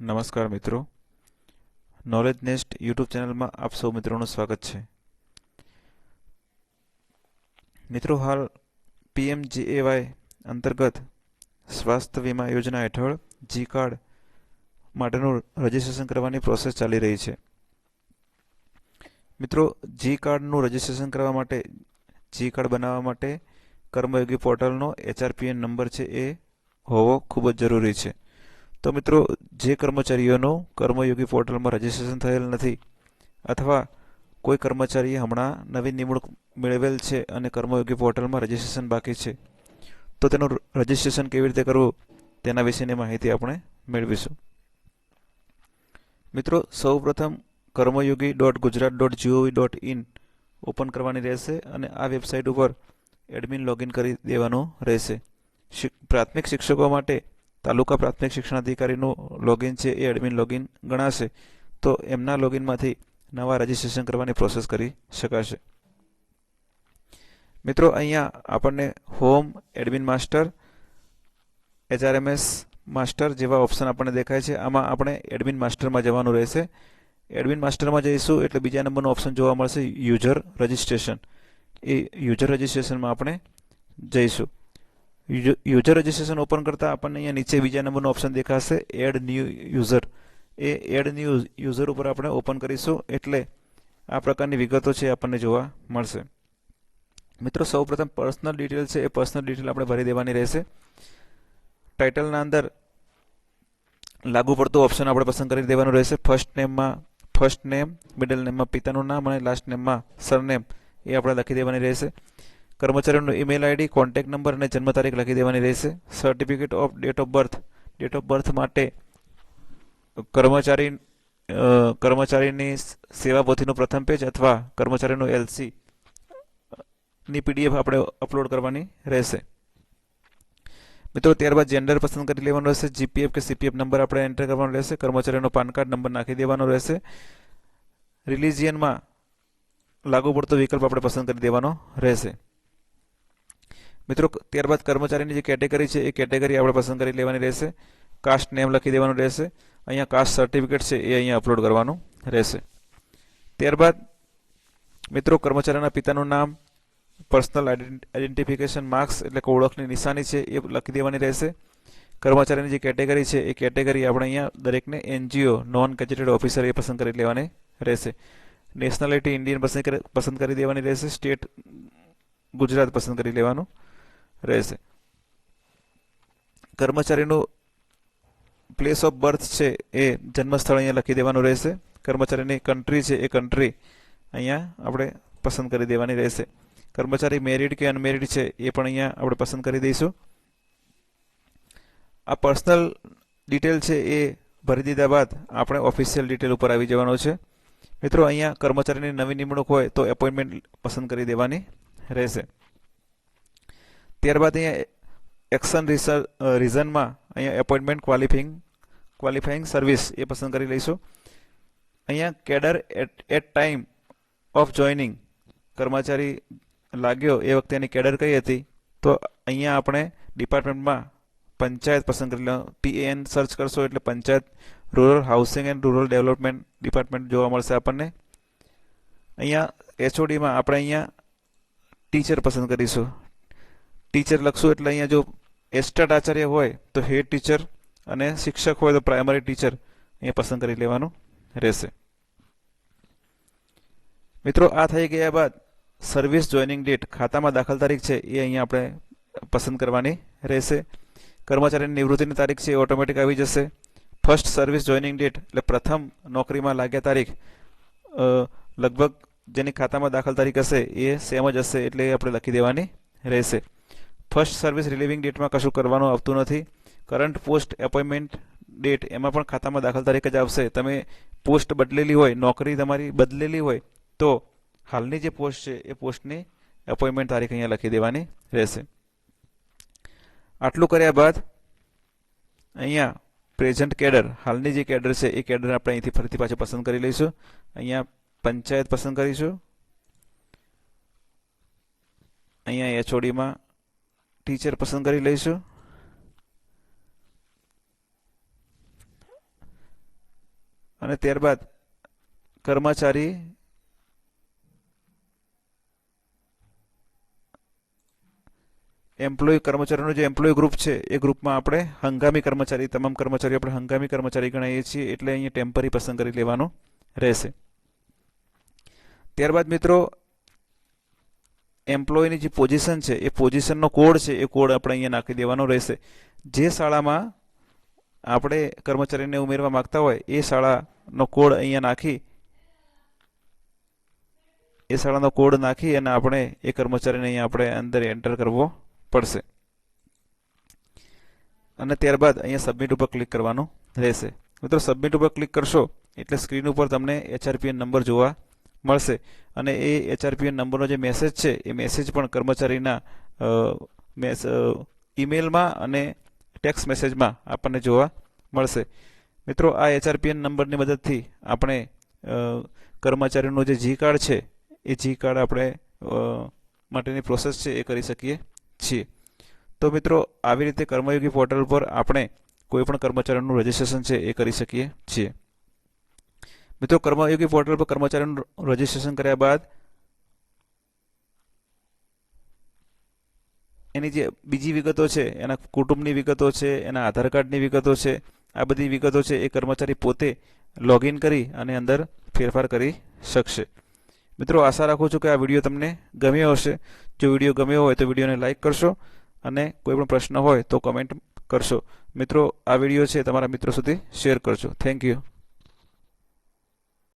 નમસ્કાર મિત્રો. Knowledge nest YouTube ચેનલમાં આપ સૌ મિત્રોનું સ્વાગત છે. મિત્રો, હાલ પીએમજીએવાય અંતર્ગત સ્વાસ્થ્ય વીમા યોજના હેઠળ જી કાર્ડ માટેનું રજિસ્ટ્રેશન કરવાની પ્રોસેસ ચાલી રહી છે. મિત્રો જી કાર્ડનું રજિસ્ટ્રેશન કરવા માટે જી કાર્ડ બનાવવા માટે કર્મયોગી પોર્ટલનો એચઆરપીએન નંબર છે એ હોવો ખૂબ જ જરૂરી છે. તો મિત્રો, જે કર્મચારીઓનું કર્મયોગી પોર્ટલમાં રજીસ્ટ્રેશન થયેલ નથી અથવા કોઈ કર્મચારીએ હમણાં નવી નિમણૂક મેળવેલ છે અને કર્મયોગી પોર્ટલમાં રજીસ્ટ્રેશન બાકી છે, તો તેનું રજીસ્ટ્રેશન કેવી રીતે કરવું તેના વિશેની માહિતી આપણે મેળવીશું. મિત્રો, સૌપ્રથમ Karmayogi dot Gujarat dot GOV dot in open કરવાની રહેશે અને આ વેબસાઇટ ઉપર એડમિન લોગિન કરી દેવાનું રહેશે. પ્રાથમિક શિક્ષકો માટે તાલુકા પ્રાથમિક શિક્ષણાધિકારીનું લોગિન છે, એ એડમિન લોગિન ગણાશે, તો એમના લોગિનમાંથી નવા રજીસ્ટ્રેશન કરવાની પ્રોસેસ કરી શકાશે. મિત્રો, અહીંયા આપણને home admin master HRMS master જેવા ઓપ્શન આપણને દેખાય છે. આમાં આપણે એડમિન માસ્ટરમાં જવાનું રહેશે. એડમિન માસ્ટરમાં જઈશું એટલે બીજા નંબરનો ઓપ્શન જોવા મળશે યુઝર રજિસ્ટ્રેશન એ યુઝર રજિસ્ટ્રેશનમાં આપણે જઈશું. યુઝર રજિસ્ટ્રેશન ઓપન કરતાં આપણને અહીંયા નીચે બીજા નંબરનો ઓપ્શન દેખાશે એડ ન્યૂ યુઝર એ એડ ન્યૂ યુઝર ઉપર આપણે ઓપન કરીશું એટલે આ પ્રકારની વિગતો છે આપણને જોવા મળશે મિત્રો સૌપ્રથમ પર્સનલ ડિટેલ છે એ પર્સનલ ડિટેલ આપણે ભરી દેવાની રહેશે ટાઇટલના અંદર લાગુ પડતું ઓપ્શન આપણે પસંદ કરી દેવાનું રહેશે ફર્સ્ટ નેમમાં ફર્સ્ટ નેમ મિડલ નેમમાં પિતાનું નામ અને લાસ્ટ નેમમાં સરનેમ એ આપણે લખી દેવાની રહેશે કર્મચારીનું ઈમેલ આઈડી કોન્ટેક્ટ નંબર અને જન્મ તારીખ લખી દેવાની રહેશે. Certificate of date of birth date of birth માટે કર્મચારી કર્મચારીની સેવા પોથીનું પ્રથમ પેજ અથવા કર્મચારીનું એલસી ની પીડીએફ આપણે અપલોડ કરવાની રહેશે. મિત્રો, ત્યારબાદ જેન્ડર પસંદ કરી લેવાનું રહેશે. જીપીએફ કે સીપીએફ નંબર આપણે એન્ટર કરવાનો રહેશે. કર્મચારીનો પાન કાર્ડ નંબર નાખી દેવાનો રહેશે. રિલિજિયનમાં લાગુ પડતો વિકલ્પ આપણે પસંદ કરી દેવાનો રહેશે. મિત્રો, ત્યારબાદ કર્મચારીની જે કેટેગરી છે, એ કેટેગરી આપણે પસંદ કરી લેવાની રહેશે. કાસ્ટ નેમ લખી દેવાનું રહેશે. અહીંયા કાસ્ટ સર્ટિફિકેટ છે, એ અહીંયા અપલોડ કરવાનું રહેશે. ત્યારબાદ, મિત્રો, કર્મચારીના પિતાનું નામ પર્સનલ આઈડેન્ટિફિકેશન માર્ક્સ એટલે કે ઓળખની નિશાની છે, એ લખી દેવાની રહેશે. કર્મચારીની જે કેટેગરી છે, એ કેટેગરી આપણે અહીંયા દરેકને એનજીઓ નોન ગેજેટેડ ઓફિસર એ પસંદ કરી લેવાની રહેશે. નેશનાલિટી ઇન્ડિયન પસંદ કરી દેવાની રહેશે. સ્ટેટ ગુજરાત પસંદ કરી લેવાનું રહેશે. કર્મચારીનું પ્લેસ ઓફ બર્થ છે એ જન્મસ્થળ અહીંયા લખી દેવાનું રહેશે. કર્મચારીની કન્ટ્રી છે એ કન્ટ્રી અહીંયા આપણે પસંદ કરી દેવાની રહેશે. કર્મચારી મેરિડ કે અનમેરિડ છે એ પણ અહીંયા આપણે પસંદ કરી દઈશું. આ પર્સનલ ડિટેલ છે એ ભરી દીધા બાદ આપણે ઓફિશિયલ ડિટેલ ઉપર આવી જવાનો છે. મિત્રો, અહીંયા કર્મચારીની નવી નિમણૂક હોય તો એપોઇન્ટમેન્ટ પસંદ કરી દેવાની રહેશે. ત્યારબાદ અહીંયા એક્શન રીઝનમાં અહીંયા એપોઇન્ટમેન્ટ ક્વોલિફિંગ ક્વોલિફાઈંગ સર્વિસ એ પસંદ કરી લઈશું. અહીંયા cadre at at time of joining કર્મચારી લાગ્યો એ વખતે એની કેડર કઈ હતી? તો અહીંયા આપણે ડિપાર્ટમેન્ટમાં પંચાયત પસંદ કરી લો. પીએન સર્ચ કરશો એટલે panchayat rural housing and rural development department જોવા મળશે આપણને. અહીંયા એચઓડીમાં આપણે અહીંયા ટીચર પસંદ કરીશું. ટીચર લખશું એટલે અહીંયા જો એસ્ટેટ આચાર્ય હોય તો હેડ ટીચર અને શિક્ષક હોય તો પ્રાઇમરી ટીચર અહીંયા પસંદ કરી લેવાનું રહેશે. મિત્રો, આ થઈ ગયા બાદ સર્વિસ જોઈનિંગ ડેટ ખાતામાં દાખલ તારીખ છે એ અહીંયા આપણે પસંદ કરવાની રહેશે. કર્મચારીની નિવૃત્તિની તારીખ છે એ ઓટોમેટિક આવી જશે. ફર્સ્ટ સર્વિસ જોઈનિંગ ડેટ એટલે પ્રથમ નોકરીમાં લાગ્યા તારીખ લગભગ જેની ખાતામાં દાખલ તારીખ હશે એ સેમ જ હશે એટલે આપણે લખી દેવાની રહેશે. ફર્સ્ટ સર્વિસ રિલીવિંગ ડેટમાં કશું કરવાનું આવતું નથી. કરંટ પોસ્ટ એપોઇન્ટમેન્ટ ડેટ એમાં પણ ખાતામાં દાખલ તારીખ જ આવશે. તમે પોસ્ટ બદલેલી હોય, નોકરી તમારી બદલેલી હોય, તો હાલની જે પોસ્ટ છે, એ પોસ્ટની એપોઇન્ટમેન્ટ તારીખ અહીંયા લખી દેવાની રહેશે. આટલું કર્યા બાદ અહીંયા પ્રેઝન્ટ કેડર હાલની જે કેડર છે, એ કેડર આપણે અહીંથી ફરીથી પાછું પસંદ કરી લઈશું. અહીંયા પંચાયત પસંદ કરીશું. અહીંયા એચઓડીમાં ટીચર પસંદ કરી લઈશું. અને ત્યારબાદ કર્મચારી એમ્પ્લોય કર્મચારીનું જે એમ્પ્લોય ગ્રુપ છે, એ ગ્રુપમાં આપણે હંગામી કર્મચારી, તમામ કર્મચારીઓ આપણે હંગામી કર્મચારી ગણાવીએ છીએ, એટલે અહીંયા ટેમ્પરરી પસંદ કરી લેવાનું રહેશે. ત્યારબાદ મિત્રો એમ્પ્લોયની જે પોઝિશન છે, એ પોઝિશનનો કોડ છે, એ કોડ આપણે અહીંયા નાખી દેવાનો રહેશે. જે શાળામાં આપણે કર્મચારીને ઉમેરવા માંગતા હોય, એ શાળાનો કોડ અહીંયા નાખી, એ શાળાનો કોડ નાખી અને આપણે એ કર્મચારીને અહીંયા આપણે અંદર એન્ટર કરવો પડશે. અને ત્યારબાદ અહીંયા સબમિટ ઉપર ક્લિક કરવાનું રહેશે. મિત્રો સબમિટ ઉપર ક્લિક કરશો એટલે સ્ક્રીન ઉપર તમને એચઆરપીએન નંબર જોવા મળશે. અને એ એચઆરપીએન નંબરનો જે મેસેજ છે, એ મેસેજ પણ કર્મચારીના ઈમેલમાં અને ટેક્સ્ટ મેસેજમાં આપણને જોવા મળશે. મિત્રો, આ એચઆરપીએન નંબરની મદદથી આપણે કર્મચારીનું જે જી કાર્ડ છે, એ જી કાર્ડ આપણે માટેની પ્રોસેસ છે એ કરી શકીએ છીએ. તો મિત્રો, આવી રીતે કર્મયોગી પોર્ટલ પર આપણે કોઈપણ કર્મચારીનું રજિસ્ટ્રેશન છે એ કરી શકીએ છીએ. મિત્રો, કર્મયોગી પોર્ટલ પર કર્મચારીનું રજીસ્ટ્રેશન કર્યા બાદ એની જે બીજી વિગતો છે, એના કુટુંબની વિગતો છે, એના આધાર કાર્ડની વિગતો છે, આ બધી વિગતો છે એ કર્મચારી પોતે લોગિન કરી અને અંદર ફેરફાર કરી શકશે. મિત્રો, આશા રાખું છું કે આ વીડિયો તમને ગમ્યો હશે. જો વીડિયો ગમ્યો હોય તો વિડીયોને લાઇક કરશો અને કોઈ પણ પ્રશ્ન હોય તો કમેન્ટ કરશો. મિત્રો, આ વીડિયો છે તમારા મિત્રો સુધી શેર કરજો. Thank you